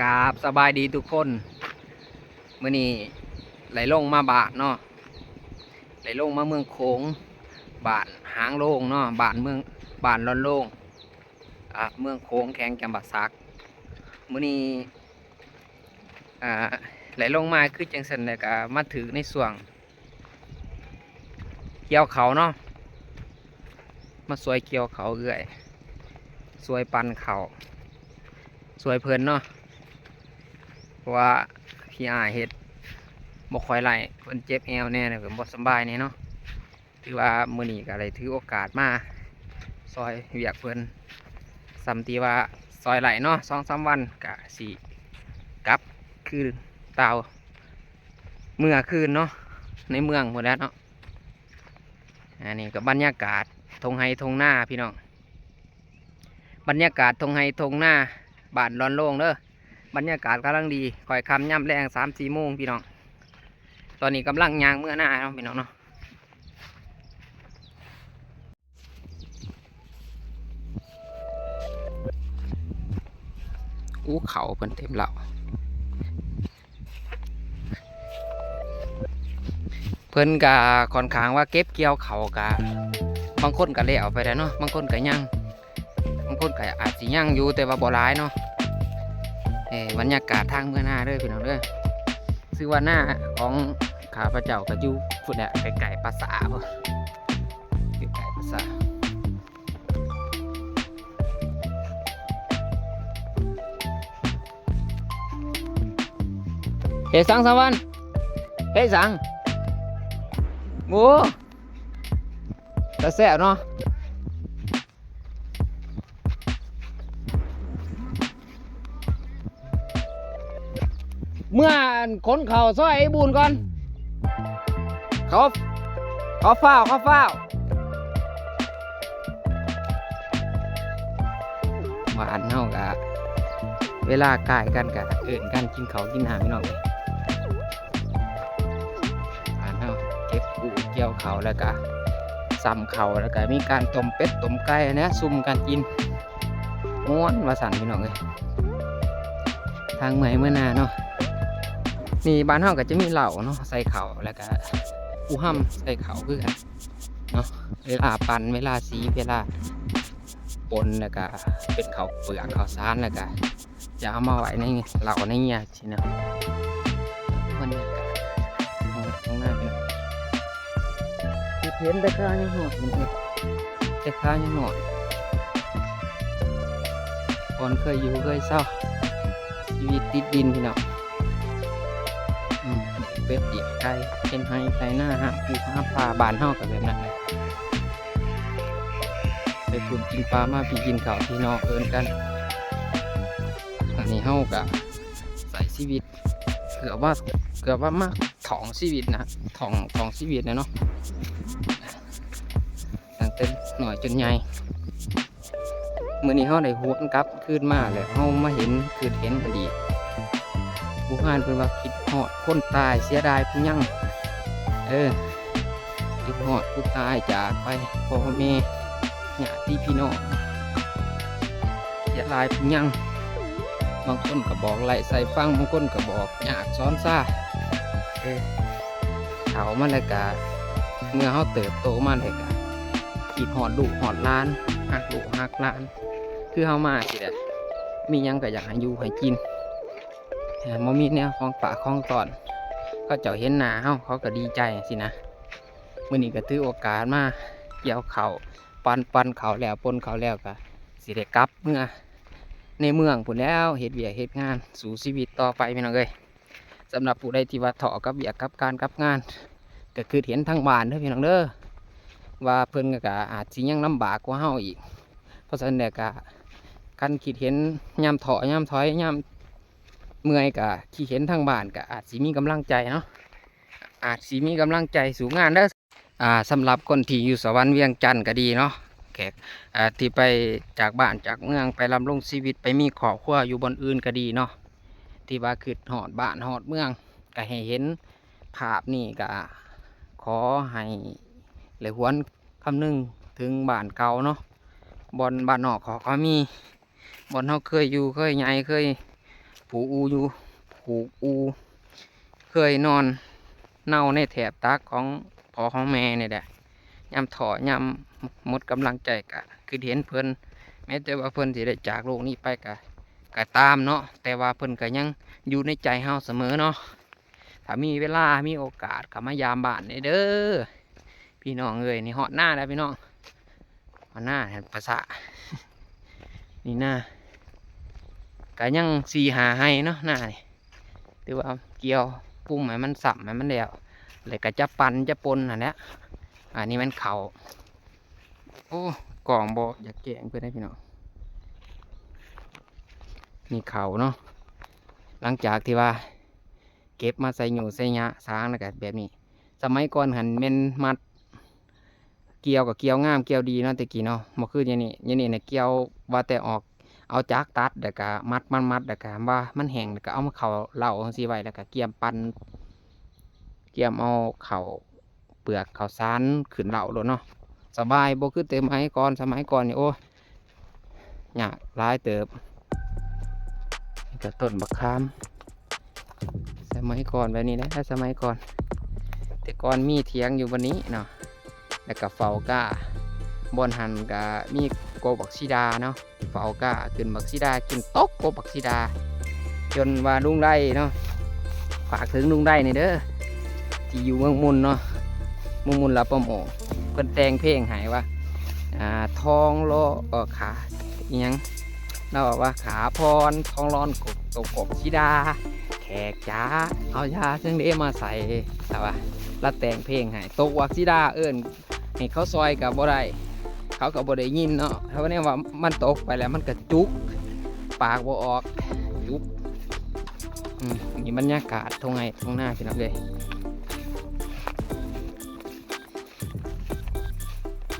กราบสบายดีทุกคนเมื่อนี้ไหลลงมาบาทเนาะไหลลงมาเมืองโขงบาทหางโลงเนาะบาทเมืองบาทร้อนโลงอ่าเมืองโขงแข็งจำบัดซักเมื่อนี้อ่าไหลลงมาคือจังสันเลยก็มาถือในส่วงเกี่ยวเขาเนาะมาสวยเกี่ยวเขาเอื่อยสวยปันเขาสวยเพลินเนาะ ราะว่าพี่อาเฮ็ดบ่ค่อยไหลเพิ่นเจ็บแอวแน่เนี่ยเพิ่นบ่สบายแน่เนาะถือว่ามื้อนี้ก็เลยถือโอกาสมาซอยเวียกเพิ่นสำตีว่าซอยไหลเนาะ2-3วันก็สิกลับคือเตาเมื่อคืนเนาะในเมืองหมดแล้วเนาะอันนี้ก็บบรรยากาศทงไฮทงหน้าพี่น้องบรรยากาศทงไฮทงหน้าบานร้อนโล่งเด้อ บรรยากาศกำลังดีคอยคำย่ำแรงสามสี่โมงพี่น้อง ตอนนี้กำลังยางเมื่อหน้าเนาะพี่น้องเนาะอู้เขาเพิ่นเต็มเหล่าเพิ่นกะค่อนข้างว่าเก็บเกี่ยวเขากะบางคนก็เลี้ยวไปแล้วเนาะบางคนก็ยังบางคนก็อาจสิยังอยู่แต่ว่าบ่ร้ายเนาะ เอ้บรรยากาศทางเมื่อหน้าเด้อพี่น้องเด้อซื้อว่าหน้าของขาพระเจ้าก็อยู่พุ่นแหละไก่ภาษาบ่ไก่ภาษาเฮ้ยสังสวรรค์เฮ้ยสังโอ้ตะแซ่บเนาะ เมื่อคนเขาซอยไอ้บูนก่อน เขาเขาเฝ้าเขาเฝ้าหวานเฮากะเวลากายกันกะเอื่นกันกินเขากินหางพี่น้องเลยหวานเฮาเก็บปูเกี่ยวเขาแล้วก็ซ้ำเขาแล้วก็มีการต้มเป็ดต้มไก่นะซุ่มกันกินม้วนวาสันพี่น้องเลยทางเมื่อยเมื่อนาเนาะ นี่บ้านเฮาก็จะมีเหล่าเนาะใส่เขาแล้วก็ปูห้ำใส่เขาคือกันเนาะเวลาปั่นเวลาสีเวลาปนแล้วก็เป็นเขาเปลือกเขาวสารแล้วก็จะเอามาไว้ในเหล่าในเงี้ยสิเนาะบรรยากาศของข้างหน้าเป็นที่เห็นแต่ข้ายังหอดเองแต่ข้ายังหอดก่อนเคยอยู่เคยเศร้าชีวิตติดดินพี่น้อง เป็ดเดียไก่เป็นไฮไก่หน้าฮะปูห้าปลาบานเฮากับแบบนั้นเลยไปพูกินปลามาพี่กินข้าวพี่นอเอินกัน อันนี้เฮากับใส่ชีวิตเกือบว่าเกือบว่ามากถองชีวิตนะถองถองชีวิตนะเนาะตั้งแต่หน่อยจนใหญ่เมื่อนี้เฮาได้หวนกลับขึ้นมาแล้วเฮามาเห็นคือเห็นอดี ผู้งานเพิ่นว่าคิดฮอดคนตายเสียดายผู้ยั่งเออคิดฮอดผู้ตายจากไปพ่อแม่ญาติพี่น้องเสียดายผู้ยั่งบางคนก็บอกไล่ใส่ฟังบางคนก็บอกอยากซ้อนซ่าเออเฒ่ามาแล้วก็เมื่อเขาเติบโตมาแล้วก็คิดฮอดลูกฮอดล้านหักลูกหักหลาน คือเฮามาสิแหละมียังก็อยากให้อยู่ให้กิน มบ่มีแนวของป่าของตอนเขาเจ้าเห็นหน้าเฮาเขาก็ดีใจสินะมื้อนี้ก็ถือโอกาสมาเกี่ยวเขาปันปันเขาแล้วปนเขาแล้วก็สิได้กลับเมื่อในเมืองพุ่นแล้วเฮ็ดเวียเฮ็ดงานสู่ชีวิตต่อไปพี่น้องเอ้ยสำหรับผู้ใดที่ว่าเถาะกับเวียกับการกับงาน ก็คือเห็นทางบ้านเด้อพี่น้องเด้อว่าเพิ่นก็อาจสิยังลำบากกว่าเฮาอีก เพราะฉะนั้นเนี่ยก็การคิดเห็นยามเถาะยามถอยยาม เมื่อยกะขี่เห็นทางบ้านกะอาจสิมีกำลังใจเนาะอาจสิมีกำลังใจสู่งานเด้อ่าสำหรับคนที่อยู่สวรรค์เวียงจันทน์ก็ดีเนาะแขกอ่าที่ไปจากบ้านจากเมืองไปลำลงชีวิตไปมีครอบครัวอยู่บนอื่นก็ดีเนาะที่ว่าคือหอดบ้านหอดเมืองก็ให้เห็นภาพนี่ก็ขอให้เลยหวนคำนึงถึงบ้านเก่าเนาะบอนบ้านนอกขอเขามีบอนเขาเคยอยู่เคยใหญ่เคย ผูอูอยู่ผูอู เคยนอนเน่าในแถบตากของพอของแม่เนี่ยแหละยำถอยำหมดกำลังใจกะ คือเห็นเพิ่นแม้แต่ว่าเพิ่นสิได้จากโลกนี้ไปกะกะตามเนาะแต่ว่าเพิ่นก็ยังอยู่ในใจเฮาเสมอเนาะถ้ามีเวลามีโอกาสก็มายามบ้านเด้อพี่น้องเอ้ยนี่ฮอดหน้าแล้วพี่น้องฮอดหน้าเห็นภาษานี่หน้า ก็ยังสีหาให้เนาะหน้านี่ถือว่าเกี่ยวปุ่มให้มันสับให้มันแล้วแล้วก็จะปั่นจะปนอันนี้อันนี้มันเขาโอ้กล่องบอยากแกงเพื่อนให้พี่น้องนี่เขาเนาะหลังจากที่ว่าเก็บมาใส่หนูใส่ยะสางแล้วก็แบบนี้ สมัยก่อนหันเม่นมัด เกี่ยวกับเกี่ยวงามเกี่ยวดีเนาะต่กี้เนาะบ่คือย่างนี้ย่างนี้เนี่ยเกี่ยวว่าแต่ออก เอาจักตัดแล้วก็มัดมันมัดแล้วก็ว่ามันแห้งแล้วก็เอามาเข่าเหล่าจังซี่ไว้แล้วก็เกี่ยมปันเกี่ยมเอาเข่าเปลือกเข่าซานขึ้นเหล่าโลดเนาะสบายบ่คือแต่สมัยก่อนสมัยก่อนนี่โอ้ยากหลายเติบนี่ก็ต้นบักขามสมัยก่อนแบบนี้นะถ้าสมัยก่อน แต่ก่อนมีเถียงอยู่วันนี้เนาะแล้วก็เฝ้าก้าบอนหันก็มี กบักซีดาเนาะเฝ้าก้าขึ้นบักซีดากินตกโกบักซีดา จนว่าลุงได้เนาะฝากถึงลุงได้นี่เด้อที่อยู่เมืองมุนเนาะเมืองมุนลาปะโมงเพิ่นแต่งเพลงหายว่าอ่าทองโลเออขาอียังเราบอกว่าขาพรทองร้อนกบตกกบซีดา แขกจ้าเอายาซึ่งเดมาใส่แต่ว่าล้วแต่งเพลงให้ตกวักซีดาเอิ้นให้เขาซอยกับบ่ได้ เขากับบ่ได้ยินเนาะเพราะว่าเนี่ว่ามันตกไปแล้วมันกระจุก ปากบ่ออกจุกอืมนี่บรรยากาศทงไงทงหน้าพี่น้องเลย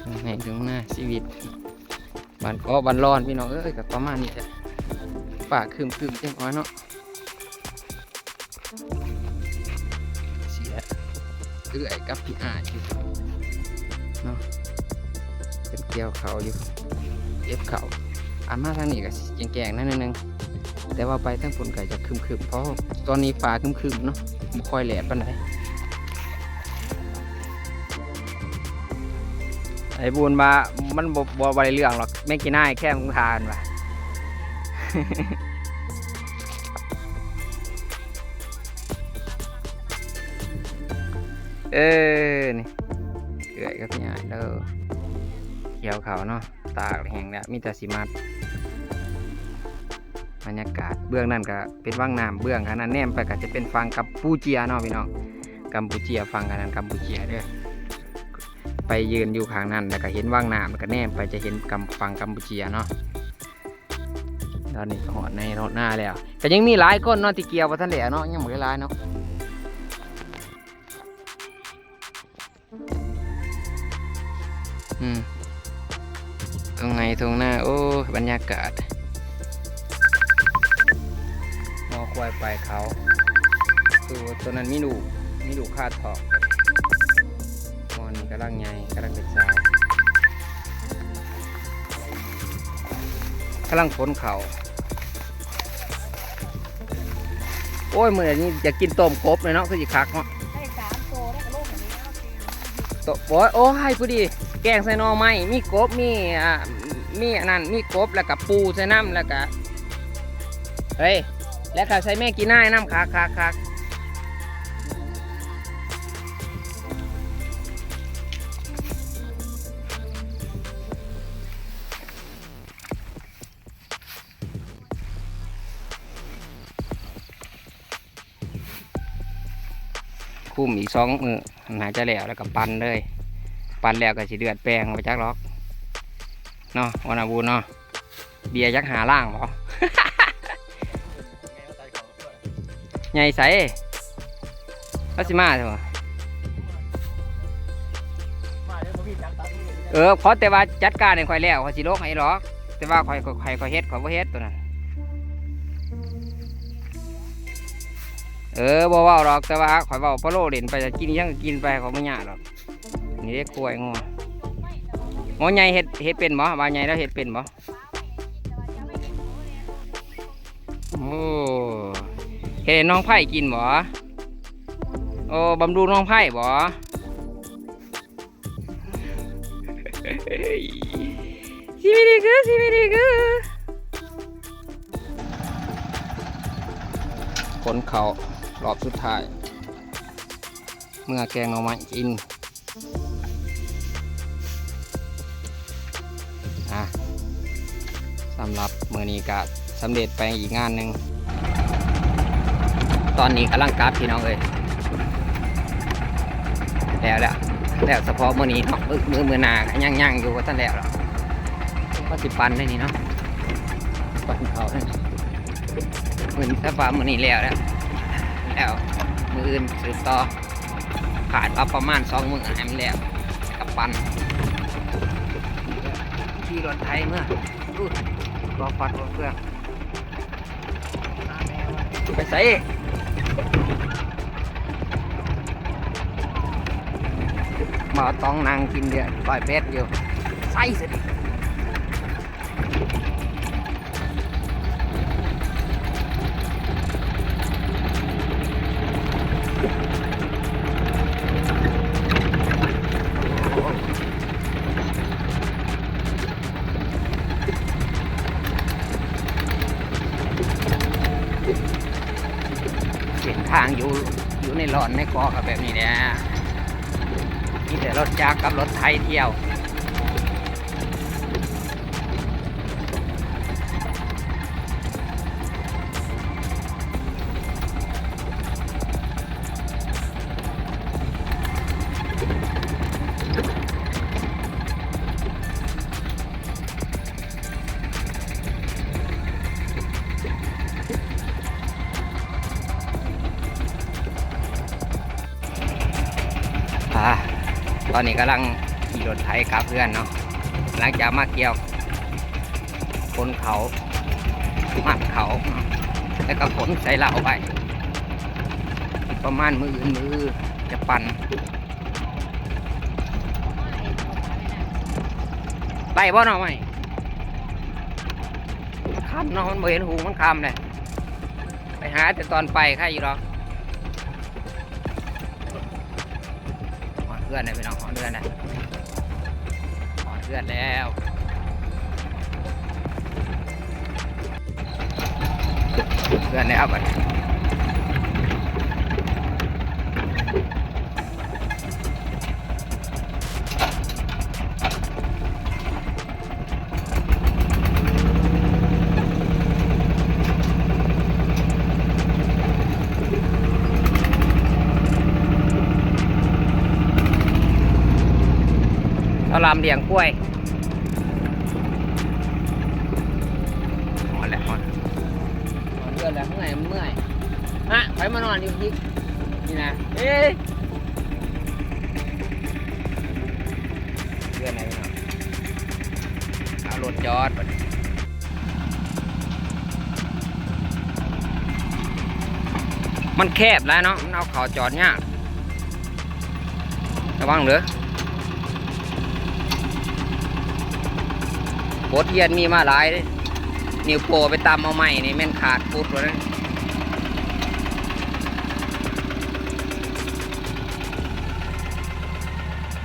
ทงไงทงหน้าชีวิตบันก็บันร้อนพี่น้องเอ้ยกับประมาณนี้แหละปากคืมคืมๆจังน้อยเนาะเสียเอื้อยกับพี่อาอยู่ เกี่ยวเขาอยู่เอฟเขาอันมาทางนี้ก็แกงๆนั่นนึงแต่ว่าไปทั้งผลก็จะคึมๆเพราะตอนนี้ฟ้าคึมๆเนาะบ่ค่อยแหลดปานใดไอ้บูนมามันบ่บ่บ่ได้เรื่องหรอกแม่กินได้แค่คงทานว่ะเออนี่เกลือยกับพี่ใหญ่เด้อ ขียวเขาเนาะตากแห้งแล้วมีแต่สิมัดบรรยากาศเบื้องนั่นก็เป็นว่างน้ำเบื้องขนาดแนมไปก็จะเป็นฟังกัมพูเจียเนาะพี่น้องกัมพูเจียฟังขนาดกัมพูเจียเด้อไปยืนอยู่ข้างนั้นแล้วก็เห็นว่างน้ำแล้วก็แนมไปจะเห็นกัมฟังกัมพูเจียเนาะตอนนี้ก็หอดในรถหน้าแล้วแต่ยังมีหลายคนเนาะที่เกี่ยวมาท่านเหลือเนาะยังม่ได้หลายเนาะอืม ตรงไหนตรงหน้า โอ้ยบรรยากาศมอควายไปเขาคือตัวนั้นมีดูกมีดูกคาดทอกมอนี่กำลังใหญ่กำลังเป็นสาวกำลังฝนเขาโอ้ยมื่อนี้อยากกินต้มกบเลยเนาะคือจิคักเนาะได้สามโตได้กระโลกแบบนี้แล้วโตโอ้ยโอ้ยพอดี แกงใส่หน่อไม้มีกบมีอ่ามีอันนั้นมีกบแล้วก็ปูใส่น้ำแล้วก็เฮ้ยแล้วก็ใส่แม่กินหน้าน้ำคักคักคักคุ้มอีกสองมือหาจะแล้วแล้วก็ปันเลย ปั่นแล้วก็สิเดือดแปลงไปจักล็อกเนาะวันอาบูเนาะเบียร์ยักหาล่างหรอใหญ่ใสแล้วสิมาเถอะเออเพราะแต่ว่าจัดการในข่อยแล้วข่อยสิโลกให้หรอกแต่ว่าข่อยข่อยข่อยเฮ็ดข่อยบ่เฮ็ดตัวนั้นเออบ่เว้าหรอกแต่ว่าข่อยเว้าพะโลเล่นไปจะกินยังก็กินไปข่อยบ่ยากหรอก นี่เด็กกล้วยงัวงอใหญ่เฮ็ดเฮ็ดเป็นบ่ว่าใหญ่แล้วเฮ็ดเป็นบ่โอ้เห็นน้องไผ่กินบ่โอ้บำรุงน้องไผ่บ่สิมิดีคือสิมิดีคือคนเขารอบสุดท้าย เมื่อแกงเอามากิน มือนี้ก็สำเร็จไปอีกงานหนึ่งตอนนี้กำลังกราฟพี่น้องเอ้ยแล้วแหละแล้วเฉพาะมือนี้เนาะมือมือมือหนาก็ยังยังอยู่ว่าท่านแล้วหรอก็สิปันได้นี่เนาะปันเขาเนี่ยมือนี้ถ้าฟ้ามือนี้แล้วแล้วแล้วมืออื่นสืบต่อขาดว่าประมาณสองมือให้มันแล้วกับปันขี่รถไทยเมื่ออู้ รอฟัดรถเครื่องไปใส่มาต้องนั่งกินเดือดปล่อยเป็ดอยู่ ใส่สิ เที่ยว ตอนนี้กำลัง รถไถกับเพื่อนเนาะหลังจากมาเกี่ยวคนเขามัดเขา แล้วก็ขนใส่เหล่าไปประมาณมืออื่นมือจะปั่นไปบ่เนาะไม่คำเนาะมันบ่เห็นหูมันคำเลยไปหาแต่ตอนไปใครอยู่หรอเพื่อนเลยพี่น้องหอนเพื่อนเลยหน พื่อนแล้วเพื่อนแล้วบัด เราลำเลี้ยงกล้วยหอนแล้วหอนหอนเพื่อนแล้วเมื่อยมันเมื่อยฮะไปมานอนอยู่ที่นี่นะเอ้ยเพื่อนไหนพี่น้องเอารถจอดบัดนี้มันแคบแล้วเนาะมันเอาเขาจอดยากระวังเด้อ โคตรเยียนมีมาหลายนิ้วโปไปตามเอาใหม่นี่แม่นขาดปุดเลย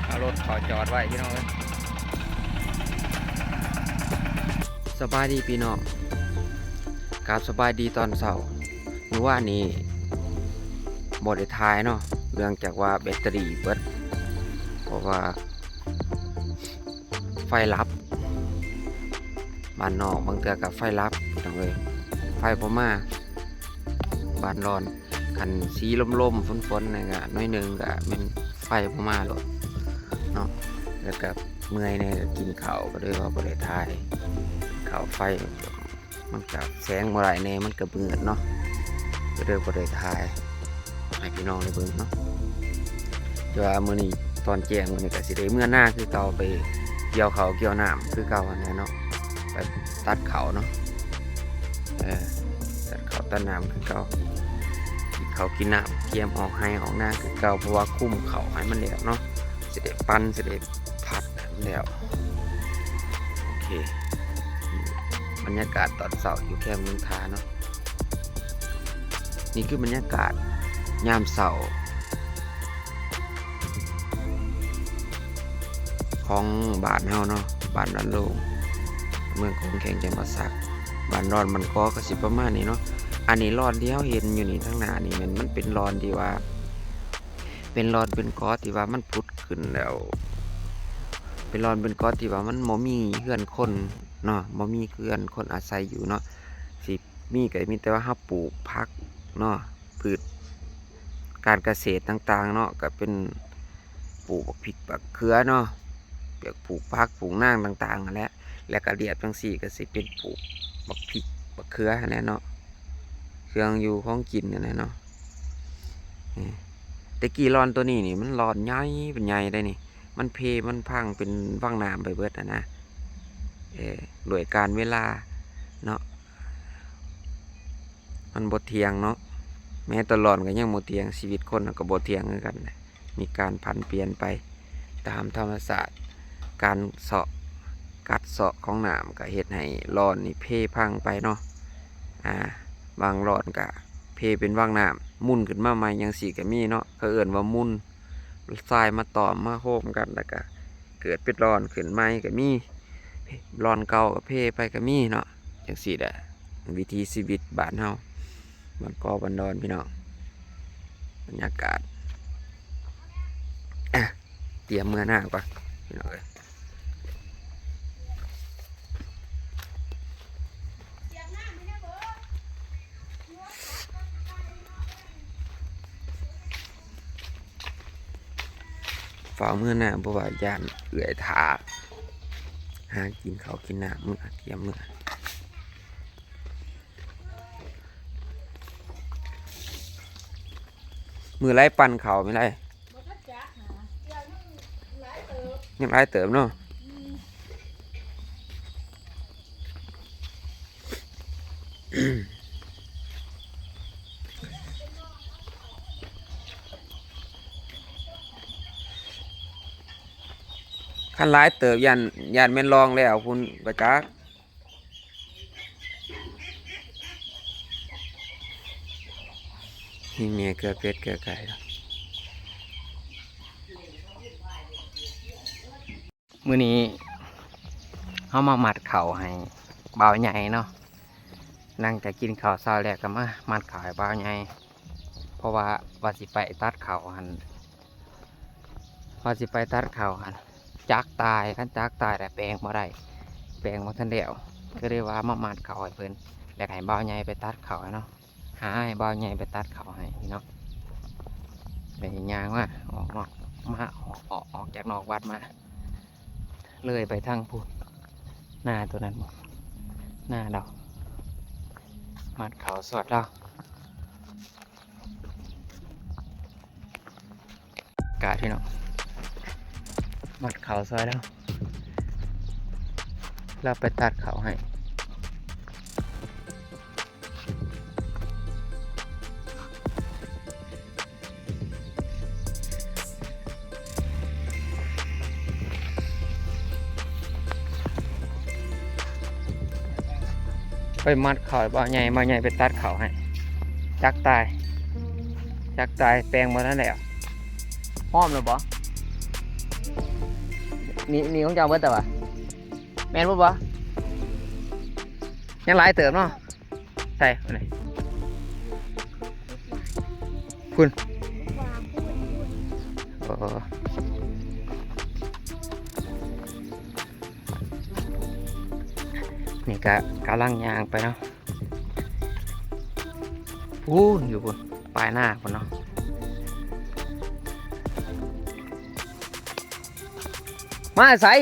เอารถขอจอดไว้พี่น้องเอ้ยสบายดีพี่น้องกราบสบายดีตอนเสาร์เมื่อว่านนี้บไดทายเนาะเรื่องจากว่าแบตเตอรี่เบิดเพราะว่าไฟลับ บ้านนอกบางเตือกับไฟลับจังเลยไฟพม่าบ้านร้อนคันสีลมๆฝนๆนี่ก็น้อยหนึงก็เป็นไฟพม่าโลดเนาะแล้วก็เมื่อยเนี่ยกินข้าวก็เลยว่าบ่ได้ทายข้าวไฟมันกับแสงบ่ไหลแน่ยมันก็เบืดเนาะก็เลยบ่ได้ทายให้พี่น้องได้เบิ่งเนาะแต่ว่ามื้อนี้ตอนแจ้งมื้อนี้ก็สิได้เมื่อหน้าคือเก่าไปเกี่ยวเขาเกี่ยวน้ำคือเก่าอันนี้เนาะ ไปตัดเขาเนาะเออตัดเขาตัดน้ำคือเก่ากินเขากินน้ำเกียมออกให้ออกหน้าคือเก่าเพราะว่าคุ้มเขาให้มันแล้วเนาะเสด็จปั้นเสด็จพัดให้มันแล้วโอเคบรรยากาศตอนเสาร์อยู่แคมป์เมืองทาเนาะนี่คือบรรยากาศยามเสาร์ของบ้านเฮาเนาะบ้านนันโลง เมืองของแข่งจังหวัดสักบ้านรอนมันก็ก็สิประมาณนี้เนาะอันนี้รอนที่เฮาเห็นอยู่นี่ทั้งหน้านี่มันมันเป็นรอนที่ว่า เป็นรอนเป็นกอที่ว่ามันพุดขึ้นแล้ว เป็นรอนเป็นกอที่ว่ามันบ่มีเฮือนคนเนาะบ่มีเฮือนคนอาศัยอยู่เนาะสิมีก็มีแต่ว่าเฮาปลูกผักเนาะพืชการเกษตรต่างๆเนาะก็เป็นปลูกบักพริกบักเขือเนาะเปียกปลูกผักปลูกนางต่างๆนั่นแหละ แล้วก็เรียบจังซี่ก็สิเป็นปลูกบักพริกบักเขือนั่นะเนาะเครื่องอยู่ของกินนั่นะเนาะแต่กี้รอนตัวนี้นี่มันรอนใหญ่เป็นใหญ่ได้นี่ มันเพมันพังเป็นว่างน้ำไปเบิดนะนะเออรวยการเวลาเนาะมันบทเทียงเนาะแม้ตลอดก็ยังบทเทียงชีวิตคนก็บทเทียงคือกัน มีการผันเปลี่ยนไปตามธรรมศาสตร์การเสาะ กัดเสาะของน้ำก็เฮ็ดให้รอนนี่เพพังไปเนาะอ่าบางรอนก็เพเป็นว่างน้ำมุ่นขึ้นมาใหม่ยังสีก็มีเนาะก็เอิ่นว่ามุ่นทรายมาต่อมมาโฮมกันแล้วก็เกิดเป็นร้อนขึ้นไหมก็มีร้อนเก่าก็เพไปก็มีเนาะจังสี่แหละวิธีชีวิตบ้านเฮาบ้านกอบ้านดอนพี่น้องบรรยากาศอะเตรียมเมื่อหน้าก่อนพี่น้องเอ้ย ฝ่าเมื่อหน้าเพราะว่าย่านเอื่อยถาหากินเขาวกินน้ำเมื่อเตรียมเมื่อมือไล่ปั่นเขาไม่ไรบ่ทันจักหาเดี๋ยวยังหลายเติบยังไล่เติมเนาะ ขั้นไล่เติมยันยันแม่นลองแล้วคุณประจักษ์นี่เมียเกลือเป็ดเกลือไก่มือนี้เฮามาหมัดเข่าให้เบาใหญ่เนาะนั่งจะกินข้าวเช้าแล้วก็มามัดเข่าวให้บ่าใหญ่เพราะว่าว่าสิไปตัดเข่าหันว่าสิไปตัดเข่าหัน จักตายคันจักตายแต่แปลงบ่ได้แปลงบ่ทันแล้วก็เลยกว่ามามัดเขาวให้เพิ่นแล้วก็ให้บ่าวใหญ่ไปตัดเขาให้เนาะหาให้บ่าวใหญ่ไปตัดเขาให้เนาะเลยยางว่าออกนอกมาออกออกออกจากนอกวัดมา เลยไปทางพูนหน้าตัวนั้นหมดหน้าเรามัดเขาสอดเรากาดพี่น้อ มัดเขาซอยแล้ว เราไปตัดเขาให้ไปมัดเขาบ่าใหญ่บ่าใหญ่ไปตัดเขาให้จักตาย จักตายแปลงมานั่นแหละห้อมเลย บ่นี่นี่ของเจ้าเบิดแต่ว่าแม่นบ่บ่ยังหลายเติมเนาะใส่ไหนคุณวางพูดพูดโอ้นี่ก็กำลังยางไปเนาะพูนอยู่บนปลายหน้าคนเนาะ มาใส่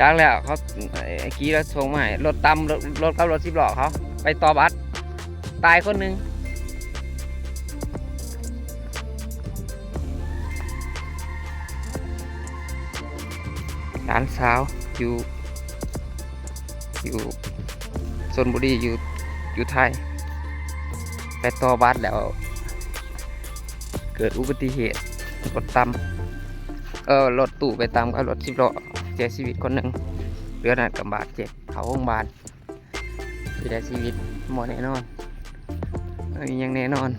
จ้างแล้วเขาไอ้กี้เราส่งมาให้รถตำรถรถกับรถสิบล้อเขาไปต่อบัสตายคนหนึ่งหลานสาวอยู่ อยู่ชนบุรีอยู่อยู่ไทย ไปต่อบัสแล้ว เกิดอุบัติเหตุรถตำเออรถตู้ไปตำกับรถสิบล้อเสียชีวิตคนหนึ่งเรือนัดกับบาดเจ็บเขาโรงพยาบาลสิได้ชีวิตหมดแน่นอนอยังแน่นอน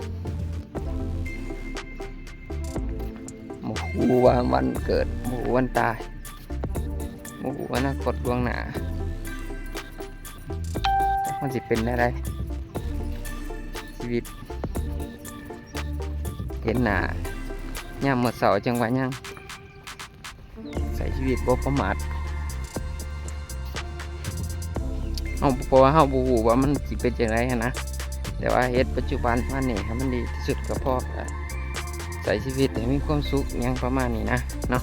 หมูว่าวันเกิดหมูวันตายหมูว่าอนาคตดวงหนามันสิเป็นอะไร เห็นหน้าย่ำหมดเสาจังหวะยังใส่ชีวิตบ่ประมาทเอาเพราะว่าเฮาบ่ฮู้ว่ามันสิเป็นจังได๋นะแต่ว่าเฮ็ดปัจจุบันมันนี่ให้มันดีที่สุดก็พอใส่ชีวิตให้มีความสุขยังประมาณนี้นะเนาะ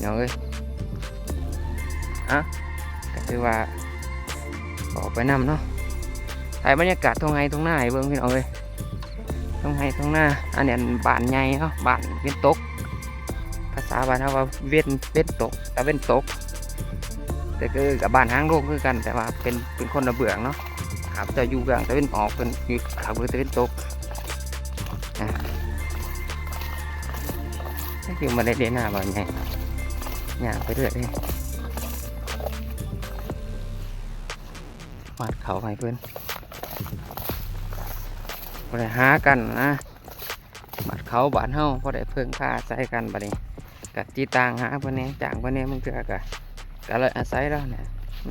เนาะเอ้ยอะก็คือว่าออกไปนำเนาะถ่ายบรรยากาศตรงไห้ตรงหน้าให้เบิ่งพี่น้องเอ้ย ตรงไห้ตรงหน้า อันนี้บ้านใหญ่เนาะบ้านเว้นตก ภาษาบ้านเขาว่าเว้นเว้นตกแต่เว้นตก แต่คือกับบ้านห้างโลกคือกันแต่ว่าเป็นเป็นคนระเบืองเนาะครับจะอยู่เบืองแต่เป็นออกเป็นอยู่ขับเบือแต่เป็นตกอะนี่คือมาได้เดนหน้าบ้านใหญ่ย่างไปเรื่อยเลยวาดเขาให้เพื่อน บริหากันนะบัดเขาบานเฮาพอได้เพิ่งค่าใช้กันบัดนี้กัจีต่างหาเพื่นแหน่จ้างเพื่นแหน่มึงเถื่อกะก็เลยอาศัยแล้วเนี่ย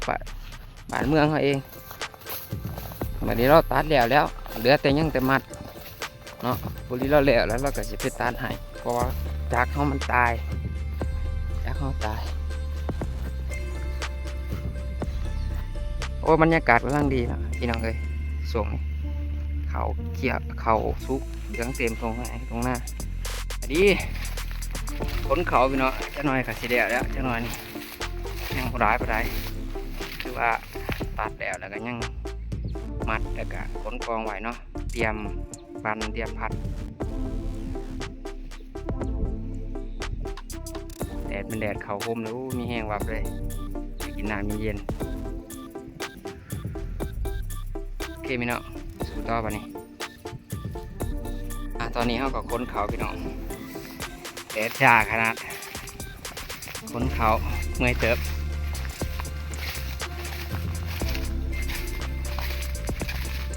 บ้านบ้านเมืองเขาเองบัดนี้เราตัดแล้วแล้วเหลือแต่ยังแต่มัดเนาะบุรีเราแล้วแล้วเราก็จะไปตัดให้เพราะว่าจากเขามันตายจากเขาตายโอ้บรรยากาศกำลังดีนะพี่น้องเอ้ยส่งนี่ เขาเขียวเขาสุกเหลืองเต็มตรงไหนตรงหน้าอันนี้ขนเขาพี่น้องจะหน่อยกับสีแดงแล้วจะหน่อยนี่ยังร้ายบ่ได้คือว่าตัดแล้วแล้วก็ยังมัดแล้วก็ขนกองไว้เนาะเตรียมปันเตรียมพัดแดดเป็นแดดเขาคมแล้วมีแห้งวับเลยกินน้ำมีเย็นโอเคพี่น้องสู้ ต่อไปนี่อะตอนนี้เขาก็ค้นเขาพี่น้องแดดจ้าขนาดค้นเขาเมื่อยเติบ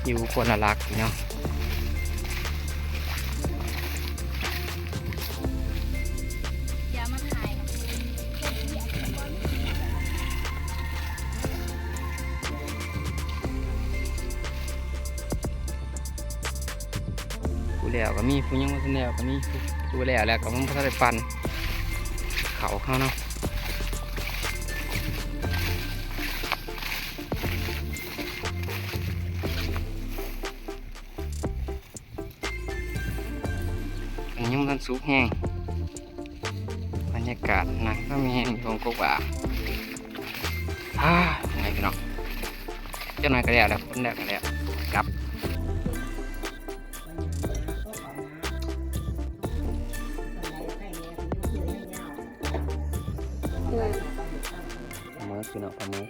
อยู่คนละหลักพี่น้อง มีผู้ยังม่ทันแล้วก็มีดูแลแล้วก็มันพัฒนาปัน เขาเขาเนาะอันนี้ยังมันสุกแห้งบรรยากาศนะก็มีแห้งตรงกกว่าฮ่าไงพี่น้องเจ้าหน่อยก็แล้วแล้วคนแล้วก็แล้ว พี่น้องเอามือ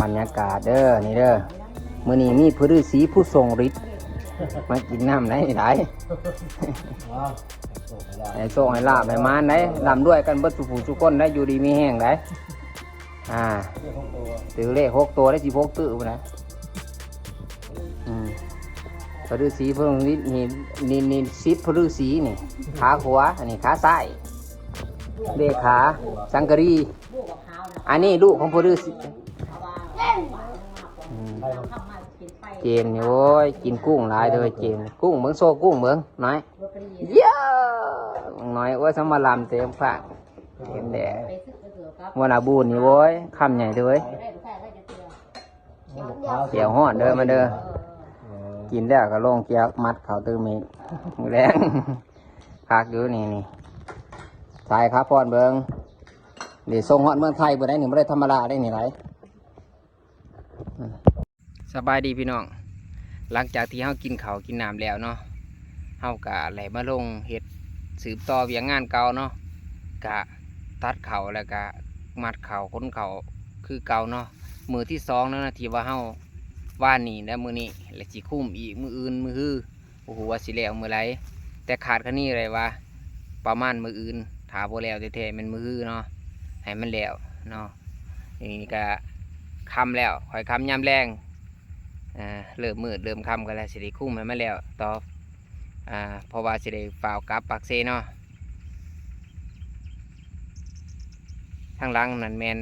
บรรยากาศเด้อนี่เด้อมื้อนี้มีผู้ฤาษีผู้ทรงฤทธิ์ มากินน้ำไหนไหนให้โชคให้ลาบให้มานได้ลำด้วยกันเบิดสุผู้สุคนได้อยู่ดีมีแห้งได้อ่าถือเลขหกตัวได้สิบหกตื้อนะอืมพระฤาษีพระฤาษีนี่นี่นี่สิบพระฤาษีนี่ ขาขวาอันนี้ขาซ้ายเลขขาสังกะรี อันนี้ลูกของพระฤาษีอืม เจมส์นี่โว้ยกินกุ้งหลายเลยเจมส์กุ้งเมืองโซกุ้งเมืองน้อยเยอะน้อยโอ้ยสมมาลำเต็มฝากเต็มแดดวันอาบูนนี่โว้ยคำใหญ่เลยเกี่ยวหอดเด้อมาเด้อกินแล้วก็ลงเกี่ยวมัดเขาตื้อมีมือแรงพักอยู่นี่นี่สายครับพอนเบิงเดี๋ยวส่งหอดเมืองไทยบ่ได้หนึ่งบ่ได้ธรรมดาได้นี่ไรส บายดีพี่น้อง หลังจากที่เรากินเขากินน้ำแล้วเนาะเฮากะไหลมาลงเฮ็ดสืบต่อเวียงงานเก่าเนาะกะตัดเขาแล้วก็มัดเขาค้นเขาคือเก่าเนาะมือที่สองนั่นนะที่ว่าเฮาว่านนี่และมือนี้และสิคุ้มอีกมืออื่นมือฮือโอ้โหว่าสิแล้วมือไรแต่ขาดคันนี้เลยว่าประมาณมืออื่นถาบ่แล้วแท้ๆมันมือฮือเนาะให้มันแล้วเนาะนี่ก็คำแล้วคอยคำยามแรง อ่าเริ่มมืดเริ่มคำกันแล้วสิได้คุ้มให้มันแล้วต่ออ่าเพราะว่าสิได้ฝ่าวกลับปักเซเนาะทางหลังนั่นแมน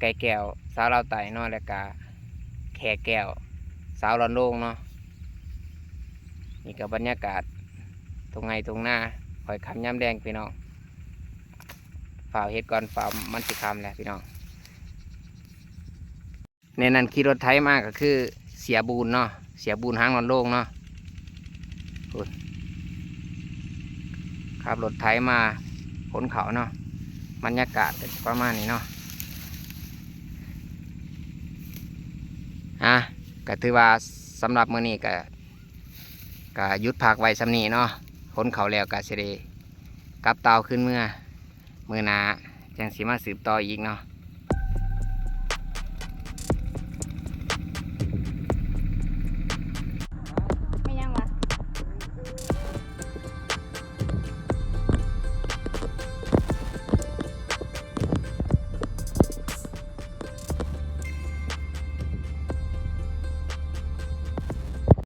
ไก่แก้วสาวเราวไต่เนาะแล้วก็แขกแก้วสาวรอนโลงเนาะนี่กับบรรยากาศตรงไงตรงหน้าคอยคำย้ำแดงพี่น้องฝ่าวเฮ็ดก่อนฝ่าวมันสิคำแหละพี่น้อง ในนั้นขี่รถไถมากก็คือเสียบูนเนาะเสียบูนหางรอนโลงเนาะขับรถไถมาขนเขาเนาะบรรยากาศก็ประมาณนี้เนาะอะก็ถือว่าสำหรับมื้อนี้ก็ก็ยุดพักไว้สำนีเนาะขนเขาแล้วก็สิไดกลับเตาขึ้นเมื่อ มือนาจังสิมาสืบต่ออีกเนาะ